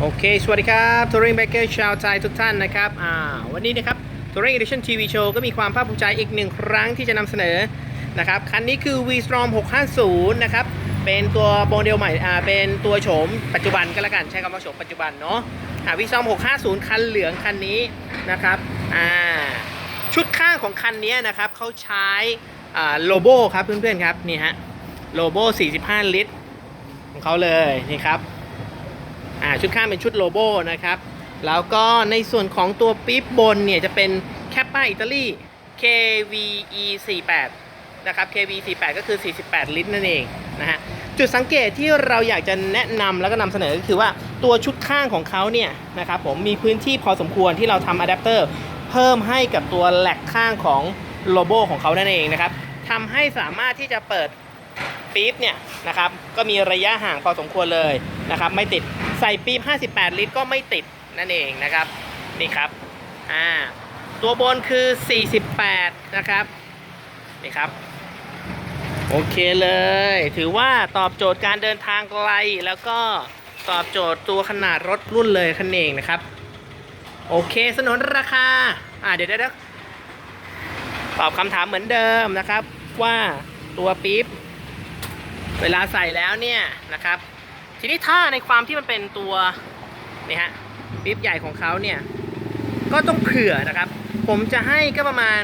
โอเค สวัสดีครับทัวริงแบเกอร์ชาวไทยทุกท่านนะครับอ่าวันนี้นะครับทัวริง Edition TV Show ก็มีความภาคภูมิใจอีกหนึ่งครั้งที่จะนำเสนอนะครับ คันนี้คือ V-Strom 650 นะครับ เป็นตัวโมเดลใหม่อ่าเป็นตัวโฉมปัจจุบันก็แล้วกัน ใช้คำว่าโฉมปัจจุบันเนาะอ่า V-Strom 650 คันเหลืองคันนี้นะครับอ่าชุดข้างของคันนี้นะครับเขาใช้อ่าโลโบครับเพื่อนๆครับนี่ฮะโลโบ45 ลิตรของเขาเลยนี่ครับ อ่าชุดข้างเป็นชุดโลโบนะครับ แล้วก็ในส่วนของตัวปี๊บบนเนี่ยจะเป็นแคปป้าอิตาลี KVE 48นะครับ KVE 48ก็คือ 48 ลิตรนั่นเองนะฮะจุดสังเกตที่เราอยากจะแนะนำแล้วก็นำเสนอก็คือว่าตัวชุดข้างของเขาเนี่ยนะครับผมมีพื้นที่พอสมควรที่เราทำอะแดปเตอร์เพิ่มให้กับตัวแหลกข้างของโลโบของเขานั่นเองนะครับทำให้สามารถที่จะเปิดปี๊บเนี่ยนะครับก็มีระยะห่างพอสมควรเลยนะครับไม่ติด ใส่ปี๊บ58 ลิตรก็ไม่ติดนั่นเองนะครับ นี่ครับ อ่า ตัวบนคือ 48 นะครับ นี่ครับ โอเคเลย ถือว่าตอบโจทย์การเดินทางไกล แล้วก็ตอบโจทย์ตัวขนาดรถรุ่นเลยคันเองนะครับ โอเคสนนราคา อ่าเดี๋ยวเดี๋ยวเดี๋ยวตอบคำถามเหมือนเดิมนะครับ ว่าตัวปี๊บเวลาใส่แล้วเนี่ยนะครับ ทีนี้ถ้าในความที่มันเป็นตัวนี่ฮะปิ๊บใหญ่ของเขาเนี่ยก็ต้องเผื่อนะครับ ผมจะให้ก็ประมาณ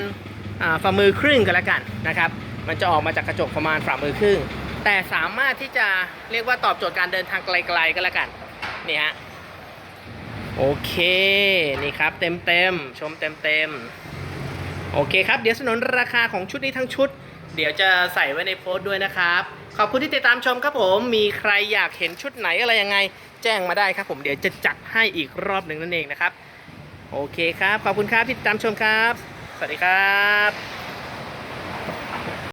ฝ่ามือครึ่งกันละกันนะครับ มันจะออกมาจากกระจกประมาณฝ่ามือครึ่ง แต่สามารถที่จะเรียกว่าตอบโจทย์การเดินทางไกลๆก็แล้วกันนี่ฮะโอเคนี่ครับเต็มเต็มๆชมเต็มเต็มๆโอเคครับ เดี๋ยวสนนราคาของชุดนี้ทั้งชุด เดี๋ยวจะใส่ไว้ในโพสต์ด้วยนะครับ ขอบคุณที่ติดตามชมครับผม มีใครอยากเห็นชุดไหนอะไรยังไง แจ้งมาได้ครับผมเดี๋ยวจะจัดให้อีกรอบหนึ่งนั่นเองนะครับ โอเคครับ ขอบคุณครับที่ติดตามชมครับ สวัสดีครับ